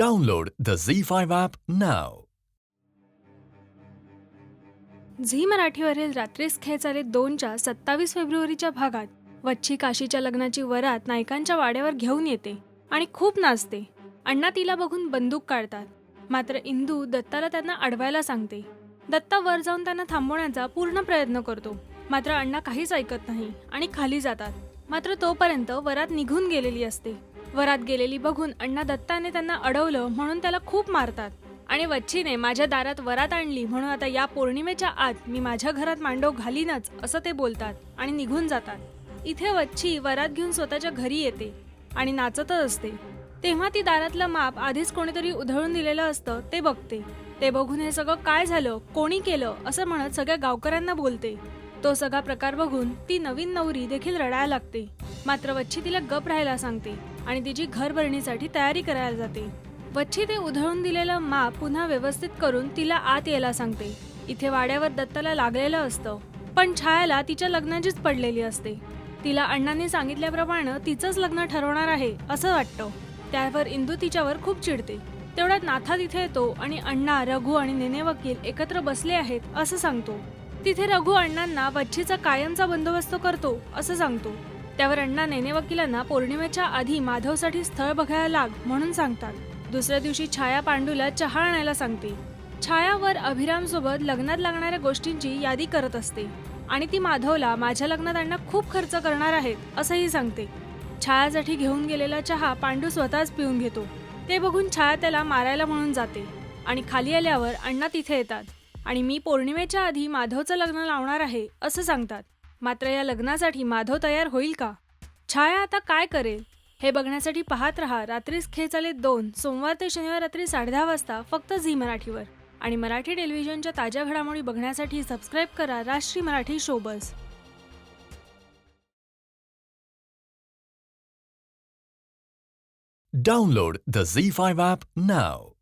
Download the Z5 app now. Zee मराठीवरील Ratris Khel Chale दोनच्या सत्तावीस फेब्रुवारीच्या भागात. वच्छी काशीच्या लग्नाची वरात नायकांच्या वाड्यावर घेऊन येते आणि खूप नाचते. अण्णा तिला बघून बंदूक काढतात. मात्र इंदू दत्ताला त्यांना अडवायला सांगते. दत्ता वर जाऊन त्यांना थांबवण्याचा पूर्ण प्रयत्न करतो. मात्र अण्णा काहीच ऐकत नाही आणि खाली जातात. मात्र तोपर्यंत वरात निघून गेलेली असते. वरात गेलेली बघून अण्णा दत्ताने त्यांना अडवलं म्हणून त्याला खूप मारतात. आणि वच्छीने माझ्या दारात वरात आणली म्हणून आता या पौर्णिमेच्या आत मी माझ्या घरात मांडव घालीनच असं ते बोलतात आणि निघून जातात. इथे वच्छी वरात घेऊन स्वतःच्या घरी येते आणि नाचतच असते. तेव्हा ती दारातलं माप आधीच कोणीतरी उधळून दिलेलं असतं ते बघते. ते बघून हे सगळं काय झालं कोणी केलं असं म्हणत सगळ्या गावकऱ्यांना बोलते. तो सगळा प्रकार बघून ती नवीन नवरी देखील रडायला लागते. मात्र वच्छी तिला गप राहायला सांगते. आणि तिची घर भरणीसाठी तयारी करायला जाते. वच्छी ते उधळून दिलेलं माप पुन्हा व्यवस्थित करून तिला आत यायला सांगते. इथे वाड्यावर दत्ताला लागलेलं असतं. पण छायाला तिच्या लग्नाचीच पडलेली असते. तिला अण्णांनी सांगितल्याप्रमाणे तिचंच लग्न ठरवणार आहे असं वाटतं. त्यावर इंदू तिच्यावर खूप चिडते. तेवढ्यात नाथा तिथे येतो आणि अण्णा रघु आणि नेने वकील एकत्र बसले आहेत असं सांगतो. तिथे रघु अण्णांना वच्छीचा कायमचा बंदोबस्त करतो असं सांगतो. त्यावर अण्णा नेने वकिलांना पौर्णिमेच्या आधी माधवसाठी स्थळ बघायला लाग म्हणून सांगतात. दुसऱ्या दिवशी छाया पांडूला चहा आणायला सांगते. छायावर अभिराम सोबत लग्नात लागणाऱ्या गोष्टींची यादी करत असते. आणि ती माधवला माझ्या लग्नात अण्णा खूप खर्च करणार आहेत असंही सांगते. छायासाठी घेऊन गेलेला चहा पांडू स्वतःच पिऊन घेतो. ते बघून छाया त्याला मारायला म्हणून जाते. आणि खाली आल्यावर अण्णा तिथे येतात. आणि मी पौर्णिमेच्या आधी माधवचं लग्न लावणार आहे असं सांगतात. मात्र या लग्नासाठी माधव तयार होईल का? छाया आता काय करेल? हे बघण्यासाठी पाहत रहा रात्रीच खेचाले दोन सोमवार ते शनिवार रात्री साडेदहा वाजता फक्त झी मराठीवर. आणि मराठी टेलिव्हिजनच्या ताज्या घडामोडी बघण्यासाठी सबस्क्राईब करा राष्ट्रीय Marathi शोबस Download the Z5 app now.